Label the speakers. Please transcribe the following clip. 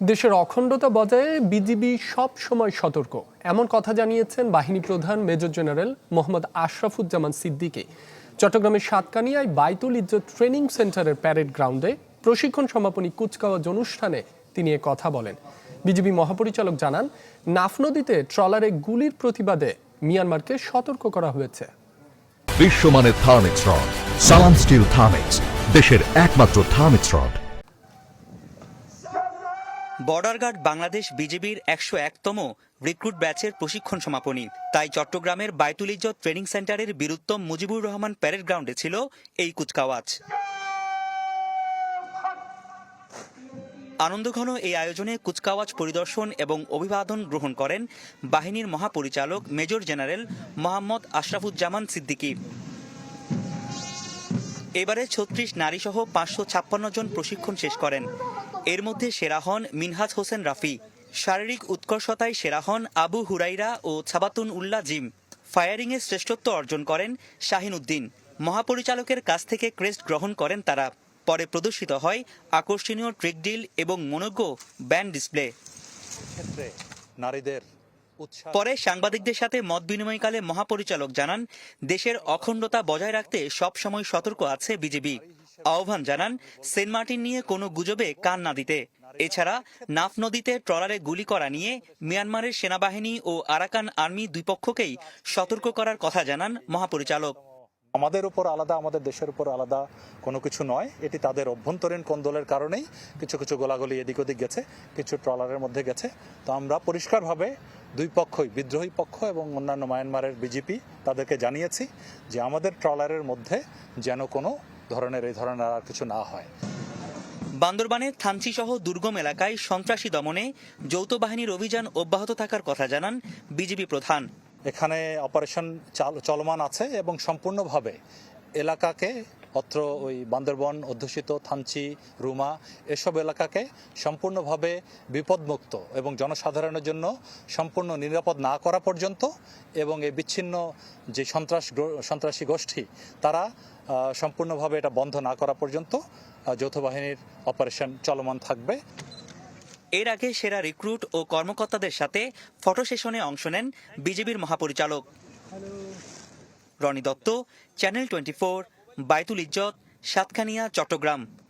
Speaker 1: দেশের অখণ্ডতা বজায়ে বিজিবি সব সময় সতর্ক। এমন কথা জানিয়েছেন বাহিনী প্রধান মেজর জেনারেল মোহাম্মদ আশরাফুজ্জামান সিদ্দিকী। চট্টগ্রামের সাতকানিয়ায় বাইতুল ইজ্জত ট্রেনিং সেন্টারের প্যারেড গ্রাউন্ডে প্রশিক্ষণ সমাপনী কুচকাওয়াজ অনুষ্ঠানে তিনি এ কথা বলেন। বিজিবি মহাপরিচালক জানান, নাফ নদীতে ট্রলারে গুলির প্রতিবাদে মিয়ানমারকে সতর্ক করা হয়েছে।
Speaker 2: বিশ্বমানের Thermex rod, Salam steel Thermex, দেশের একমাত্র Thermex rod.
Speaker 3: Border guard Bangladesh বিজেপির একশো একতম রিক্রুট ব্যাচের প্রশিক্ষণ সমাপনী। তাই চট্টগ্রামের বাইতুল ইজ্জত ট্রেনিং সেন্টারের বীরুত্তম মুজিবুর রহমান প্যারেড গ্রাউন্ডে ছিল এই কুচকাওয়াজ। আনন্দঘন এই আয়োজনে কুচকাওয়াজ পরিদর্শন এবং অভিবাদন গ্রহণ করেন বাহিনীর মহাপরিচালক মেজর জেনারেল মোহাম্মদ আশরাফুজ্জামান সিদ্দিকী। এবারে ছত্রিশ নারীসহ পাঁচশো ছাপ্পান্ন জন প্রশিক্ষণ শেষ করেন। এর মধ্যে সেরা হন মিনহাজ হোসেন রাফি শারীরিক উৎকর্ষতায় সেরা হন আবু হুরাইরা ও ছাবাতুন উল্লাহ জিম। ফায়ারিংয়ে শ্রেষ্ঠত্ব অর্জন করেন শাহিন উদ্দিন। মহাপরিচালকের কাছ থেকে ক্রেস্ট গ্রহণ করেন তারা। পরে প্রদর্শিত হয় আকর্ষণীয় ট্রিক ডিল এবং মনোজ্ঞ ব্যান্ড ডিসপ্লে।
Speaker 4: নারীদের
Speaker 3: পরে সাংবাদিকদের সাথে মত বিনিময়কালে মহাপরিচালক জানান দেশের অখণ্ডতা বজায় রাখতে সবসময় সতর্ক আছে বিজেপি। আহ্বান জানান সেন্ট মার্টিন নিয়ে কোনো গুজবে কান না দিতে। এছাড়া নাফ নদীতে ট্রলারে গুলি করা নিয়ে মিয়ানমারের সেনাবাহিনী ও আরাকান আর্মি দুই পক্ষকেই সতর্ক করার কথা জানান মহাপরিচালক।
Speaker 4: আমাদের উপর আলাদা, আমাদের দেশের উপর আলাদা কোনো কিছু নয়। এটি তাদের অভ্যন্তরীণ কোন্দলের কারণেই কিছু কিছু গোলাগুলি এদিক ওদিক গেছে, কিছু ট্রলারের মধ্যে গেছে। তো আমরা পরিষ্কারভাবে দুই পক্ষই, বিদ্রোহী পক্ষ এবং অন্যান্য মায়ানমারের বিজেপি, তাদেরকে জানিয়েছি যে আমাদের ট্রলারের মধ্যে যেন কোনো ধরনের এই ধরনের আর কিছু না হয়।
Speaker 3: বান্দরবানের থানচি সহ দুর্গম এলাকায় সন্ত্রাসী দমনে যৌথ বাহিনীর অভিযান অব্যাহত থাকার কথা জানান বিজেপি প্রধান।
Speaker 4: এখানে অপারেশন চাল- চলমান আছে এবং সম্পূর্ণভাবে এলাকাকে অত্র ওই বান্দরবন, অধ্যুষিত, থানচি, রুমা, এসব এলাকাকে সম্পূর্ণভাবে বিপদমুক্ত এবং জনসাধারণের জন্য সম্পূর্ণ নিরাপদ না করা পর্যন্ত এবং এই বিচ্ছিন্ন যে সন্ত্রাস সন্ত্রাসী গোষ্ঠী, তারা সম্পূর্ণভাবে এটা বন্ধ না করা পর্যন্ত যৌথ বাহিনীর অপারেশন চলমান থাকবে।
Speaker 3: এর আগে সেরা রিক্রুট ও কর্মকর্তাদের সাথে ফটো সেশনে অংশ নেন বিজেপির মহাপরিচালক। রনি দত্ত, চ্যানেল টোয়েন্টি বাইতুল ইজ্জত সাতখানিয়া চট্টগ্রাম।